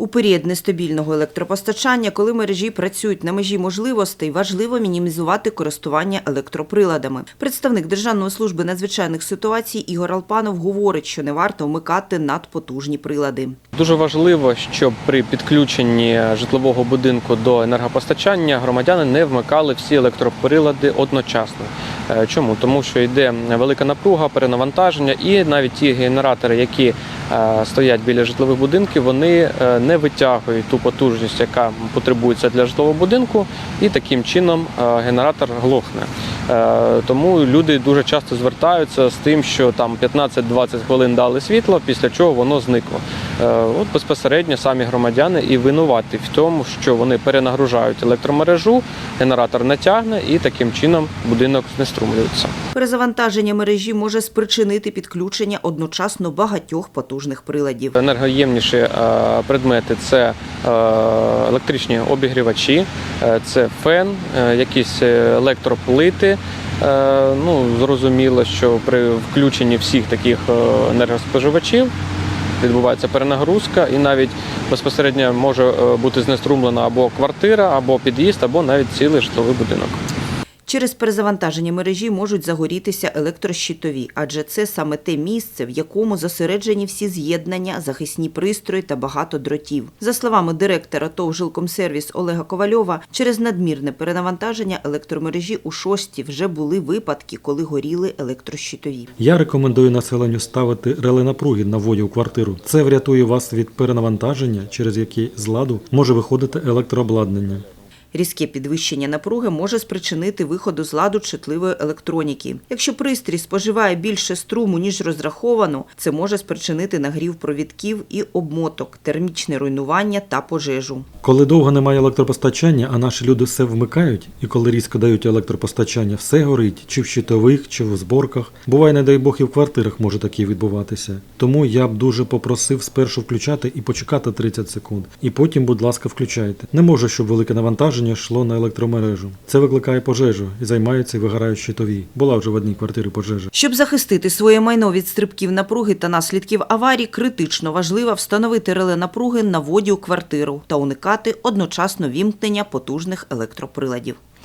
У період нестабільного електропостачання, коли мережі працюють на межі можливостей, важливо мінімізувати користування електроприладами. Представник Державної служби надзвичайних ситуацій Ігор Алпанов говорить, що не варто вмикати надпотужні прилади. Дуже важливо, щоб при підключенні житлового будинку до енергопостачання громадяни не вмикали всі електроприлади одночасно. Е, Чому? Тому що йде велика напруга, перенавантаження, і навіть ті генератори, які е, стоять біля житлових будинків, вони е, не витягують ту потужність, яка потребується для житлового будинку, і таким чином генератор глохне. Е, Тому люди дуже часто звертаються з тим, що там 15-20 хвилин дали світло, після чого воно зникло. Е, От безпосередньо самі громадяни і винуваті в тому, що вони перенагружають електромережу, генератор не тягне і таким чином будинок знеструмлюється. Перезавантаження мережі може спричинити підключення одночасно багатьох потужних приладів. Енергоємніші е, предмети це електричні обігрівачі, це фен, якісь електроплити. Е, Ну, зрозуміло, що при включенні всіх таких е, енергоспоживачів відбувається перенагрузка, і навіть безпосередньо може е, бути знеструмлена або квартира, або під'їзд, або навіть цілий житловий будинок. Через перезавантаження мережі можуть загорітися електрощитові, адже це саме те місце, в якому зосереджені всі з'єднання, захисні пристрої та багато дротів. За словами директора ТОВ «Жилкомсервіс» Олега Ковальова, через надмірне перенавантаження електромережі у шості вже були випадки, коли горіли електрощитові. Я рекомендую населенню ставити реле напруги на вводі у квартиру. Це врятує вас від перенавантаження, через яке з ладу може виходити електрообладнання. Різке підвищення напруги може спричинити виходу з ладу чутливої електроніки. Якщо пристрій споживає більше струму, ніж розраховано, це може спричинити нагрів провідків і обмоток, термічне руйнування та пожежу. Коли довго немає електропостачання, а наші люди все вмикають, і коли різко дають електропостачання, все горить, чи в щитових, чи в зборках. Буває, не дай Бог, і в квартирах може таке відбуватися. Тому я б дуже попросив спершу включати і почекати 30 секунд. І потім, будь ласка, включайте. Не може, щоб велике навантаження йшло на електромережу. Це викликає пожежу і займаються і вигорають щитові. Була вже в одній квартирі пожежа. Щоб захистити своє майно від стрибків напруги та наслідків аварій, критично важливо встановити реле напруги на воді у квартиру та уникати одночасно вімкнення потужних електроприладів.